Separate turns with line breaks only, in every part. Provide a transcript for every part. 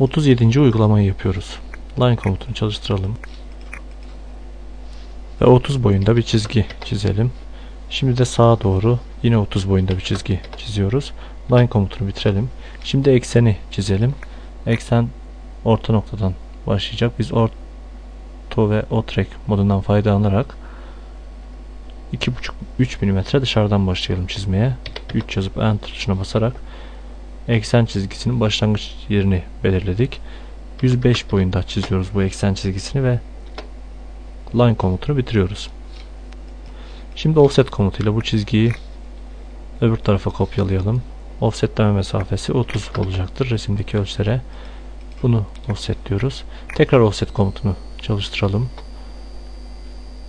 37. uygulamayı yapıyoruz. Line komutunu çalıştıralım. Ve 30 boyunda bir çizgi çizelim. Şimdi de sağa doğru yine 30 boyunda bir çizgi çiziyoruz. Line komutunu bitirelim. Şimdi ekseni çizelim. Eksen orta noktadan başlayacak. Biz orto ve otrek modundan faydalanarak 2,5-3 mm dışarıdan başlayalım çizmeye. 3 yazıp enter tuşuna basarak eksen çizgisinin başlangıç yerini belirledik. 105 boyunda çiziyoruz bu eksen çizgisini ve line komutunu bitiriyoruz. Şimdi offset komutuyla bu çizgiyi öbür tarafa kopyalayalım. Offsetleme mesafesi 30 olacaktır resimdeki ölçülere. Bunu offset diyoruz. Tekrar offset komutunu çalıştıralım.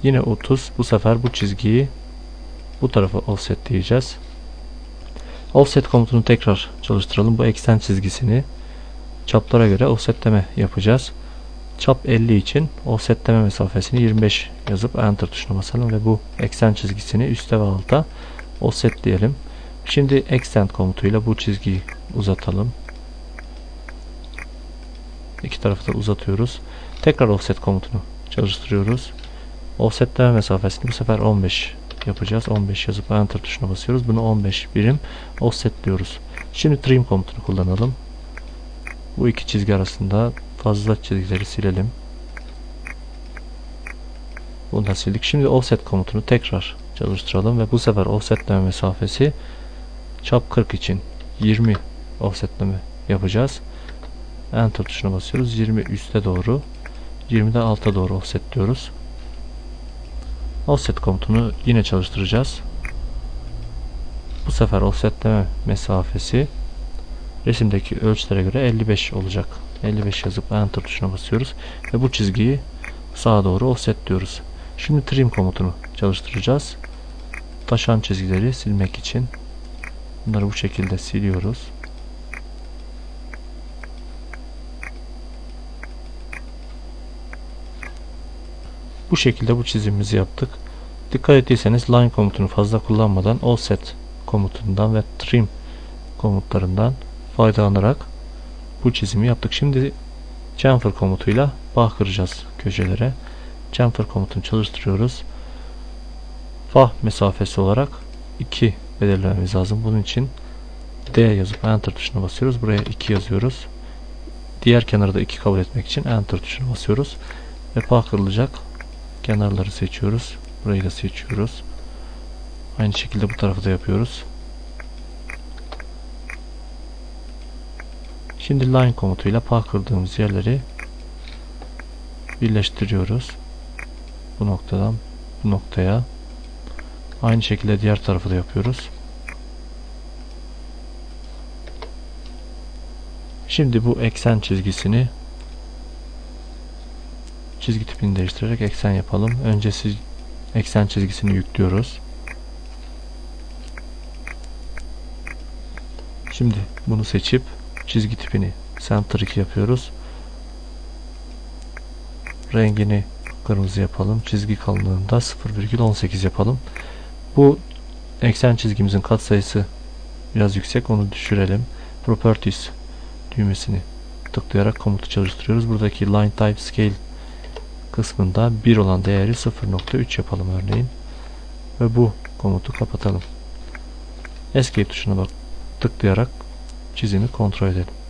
Yine 30. Bu sefer bu çizgiyi bu tarafa offset diyeceğiz. Offset komutunu tekrar çalıştıralım. Bu eksen çizgisini çaplara göre offsetleme yapacağız. Çap 50 için offsetleme mesafesini 25 yazıp enter tuşuna basalım ve bu eksen çizgisini üste ve alta offsetleyelim. Şimdi extend komutuyla bu çizgiyi uzatalım. İki tarafı da uzatıyoruz. Tekrar offset komutunu çalıştırıyoruz. Offsetleme mesafesini bu sefer 15 yapacağız. 15 yazıp enter tuşuna basıyoruz. Bunu 15 birim offsetliyoruz. Şimdi trim komutunu kullanalım. Bu iki çizgi arasında fazla çizgileri silelim. Bunu da sildik. Şimdi offset komutunu tekrar çalıştıralım ve bu sefer offsetleme mesafesi çap 40 için 20 offsetleme yapacağız. Enter tuşuna basıyoruz. 20 üste doğru 20'de alta doğru offsetliyoruz. Offset komutunu yine çalıştıracağız. Bu sefer offsetleme mesafesi resimdeki ölçülere göre 55 olacak. 55 yazıp enter tuşuna basıyoruz ve bu çizgiyi sağa doğru offset diyoruz. Şimdi trim komutunu çalıştıracağız. Taşan çizgileri silmek için bunları bu şekilde siliyoruz. Bu şekilde bu çizimimizi yaptık. Dikkat ettiyseniz line komutunu fazla kullanmadan offset komutundan ve trim komutlarından faydalanarak bu çizimi yaptık. Şimdi chamfer komutuyla bağ kıracağız köşelere. Chamfer komutunu çalıştırıyoruz. Fah mesafesi olarak 2 belirlememiz lazım. Bunun için D yazıp enter tuşuna basıyoruz. Buraya 2 yazıyoruz. Diğer kenarı da 2 kabul etmek için enter tuşuna basıyoruz. Ve bağ kırılacak. Kenarları seçiyoruz. Burayı da seçiyoruz. Aynı şekilde bu tarafı da yapıyoruz. Şimdi line komutuyla pağ kırdığımız yerleri birleştiriyoruz. Bu noktadan bu noktaya. Aynı şekilde diğer tarafı da yapıyoruz. Şimdi bu eksen çizgisini çizgi tipini değiştirerek eksen yapalım. Önce siz eksen çizgisini yüklüyoruz. Şimdi bunu seçip çizgi tipini center 2 yapıyoruz. Rengini kırmızı yapalım. Çizgi kalınlığında 0,18 yapalım. Bu eksen çizgimizin katsayısı biraz yüksek. Onu düşürelim. Properties düğmesini tıklayarak komutu çalıştırıyoruz. Buradaki line type scale kısmında 1 olan değeri 0.3 yapalım örneğin. Ve bu komutu kapatalım. Escape tuşuna bak tıklayarak çizimi kontrol edelim.